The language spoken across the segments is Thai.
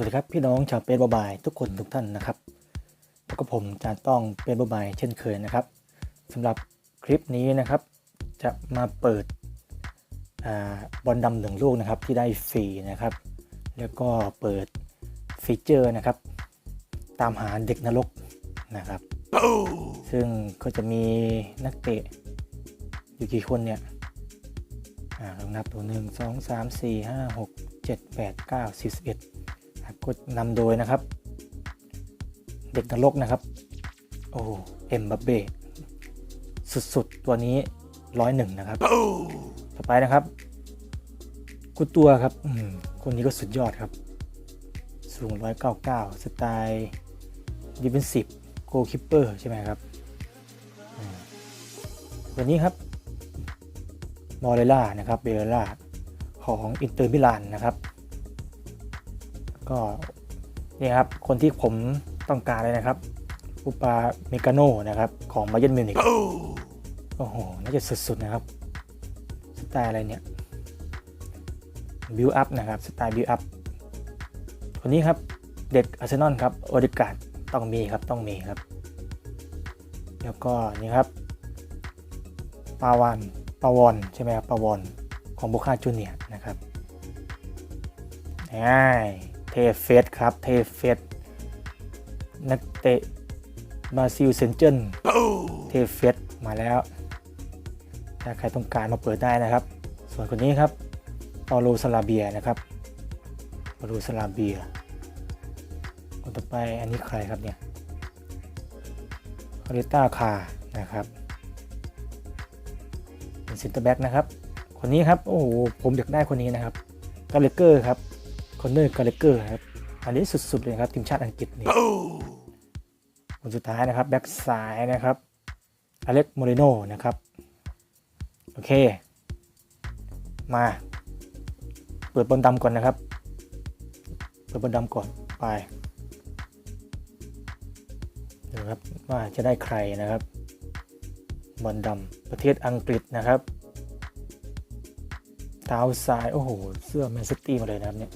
วัสดีครับพี่น้องชาวเป็นบายทุกคนทุกท่านนะครับแล้วก็ผมจานต้องเป็นบายเช่นเคยนะครับสำหรับคลิปนี้นะครับ จะมาเปิดอาบอลดำหนึ่งลูกนะครับที่ได้ฟรีนะครับ แล้วก็เปิดฟีเจอร์นะครับ ตามหาเด็กนรกนะครับ ซึ่งก็จะมีนักเตะอยู่กี่คนเนี่ยอ่าลองนับตัวหนึ่งสองสามสี่ห้าหกเจ็ดแปดเก้าสิบเอ็ด ครับก็นำโดยนะครับ เด็กนรกนะครับ โอ้เอ็มบับเบ้สุดๆ ตัวนี้ร้อยหนึ่งนะครับ ต่อไปนะครับกุตัวครับอืคนนี้ก็สุดยอดครับ สูง 199 สไตล์ดิฟเฟนซีฟโกคิปเปอร์ใช่ไหมครับอืมวันนี้ครับมอเรล่านะครับเบเรล่าของอินเตอร์มิลานนะครับ ก็นี่ครับ คนที่ผมต้องการเลยนะครับอุปาเมกาโนนะครับ ของบาเยนมิวนิกโอ้โห น่าจะสุดๆนะครับ สไตล์อะไรเนี่ยบิวอัพนะครับ สไตล์บิวอัพคนนี้ครับ เด็กอาร์เซนอลครับ โอดิการ์ดต้องมีครับ ต้องมีครับ แล้วก็นี่ครับปาวานปาวอนใช่ไหมครับปาวอนของบุคคาจูเนียนะครับง่าย เทเฟสครับเทเฟสนักเตะบราซิลเซนเจนเทเฟสมาแล้ว ถ้าใครต้องการมาเปิดได้นะครับ ส่วนคนนี้ครับปาโลซาลาเบียนะครับปาโลซาลาเบียคนต่อไปอันนี้ใครครับเนี่ยคาริต้าคานะครับเป็นเซนเตอร์แบ็กนะครับ คนนี้ครับ โอ้โห ผมอยากได้คนนี้นะครับกาเลเกอร์ครับ คอนเนอร์กาเลเกอร์ครับ อันนี้สุด ๆ เลยครับ ทีมชาติอังกฤษนี่คนสุดท้ายนะครับ แบ็กซ้ายนะครับ อเล็กโมเรโนนะครับ โอเค มา เปิดบอลดำก่อนนะครับ เปิดบอลดำก่อนไปดูครับว่าจะได้ใครนะครับบอลดำประเทศอังกฤษนะครับเท้าซ้าย โอ้โห เสื้อแมนซิตี้มาเลยนะครับเนี่ย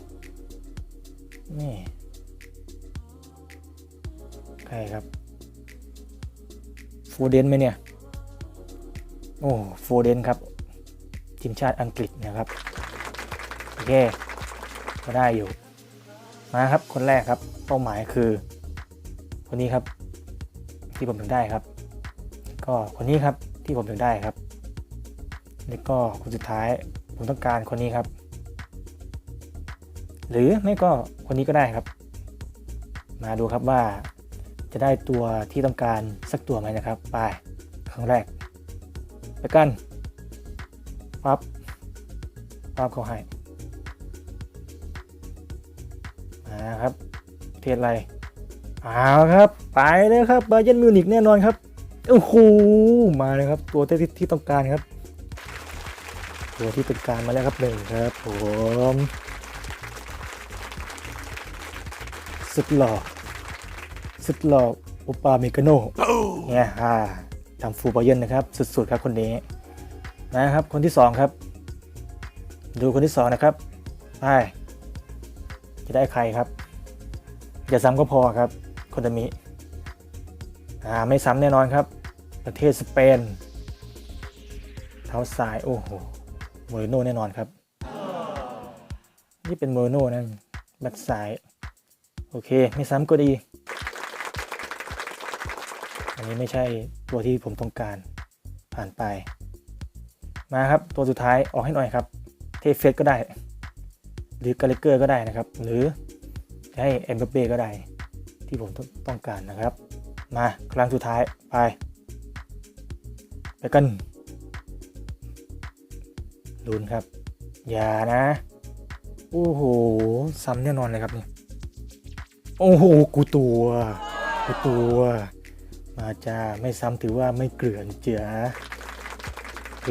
นี่ใครครับโฟเดนไหมเนี่ย โอ้โฟเดนครับ ทีมชาติอังกฤษนะครับ โอเค ก็ได้อยู่ มาครับ คนแรกครับ เป้าหมายคือ คนนี้ครับ ที่ผมถึงได้ครับ ก็คนนี้ครับที่ผมถึงได้ครับ แล้วก็คนสุดท้ายผมต้องการคนนี้ครับ หรือไม่ก็คนนี้ก็ได้ครับ มาดูครับว่าจะได้ตัวที่ต้องการสักตัวไหมนะครับ ไปครั้งแรก ไปกันปั๊บปั๊บเขาให้มาครับประเทศอะไรเอาครับ ไปเลยครับบาเยนมิวนิกแน่นอนครับโอ้โหมาเลยครับ ตัวที่ที่ต้องการครับ ตัวที่ต้องการมาแล้วครับหนึ่งครับผม สุดหล่อสุดหล่ออุปาเมกาโนเนี่ยอ่าทำฟูลบาเยนนะครับ สุดๆครับคนนี้นะครับ คนที่สองครับ ดูคนที่สองนะครับไปจะได้ใครครับ อย่าซ้ำก็พอครับคนตามิอ่าไม่ซ้ำแน่นอนครับ ประเทศสเปนเท้าซ้ายโอ้โหโมเรโน่แน่นอนครับ นี่เป็นโมเรโน่นะแบ็คซ้าย โอเค ไม่ซ้ำก็ดี อันนี้ไม่ใช่ตัวที่ผมต้องการผ่านไป มาครับ ตัวสุดท้ายออกให้หน่อยครับ เทเฟสก็ได้ หรือกาเลเกอร์ก็ได้นะครับ หรือให้เอ็มบัปเป้ก็ได้ ที่ผมต้องการนะครับ มาครั้งสุดท้ายไป ไปกันลุ้นครับ อย่านะ โอ้โห ซ้ำแน่นอนเลยครับเนี่ย โอ้โห กูตัว กูตัว มาจ้า ไม่ซ้ำถือว่าไม่เกลื่อนเจือโอเค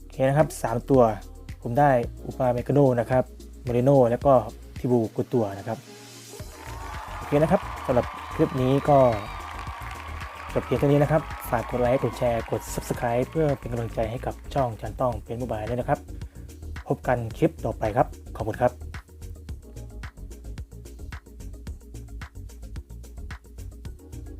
โอเคนะครับ 3 ตัว ผมได้อุปาเมกาโนนะครับโมเรโนแล้วก็ทิบูกูตัวนะครับ โอเคนะครับสำหรับคลิปนี้ก็จบเพียงเท่านี้นะครับ ฝากกดไลค์ กดแชร์ กด Subscribe เพื่อเป็นกำลังใจให้กับช่องจันต้องเป็นมบายด้วยนะครับ พบกันคลิปต่อไปครับ ขอบคุณครับ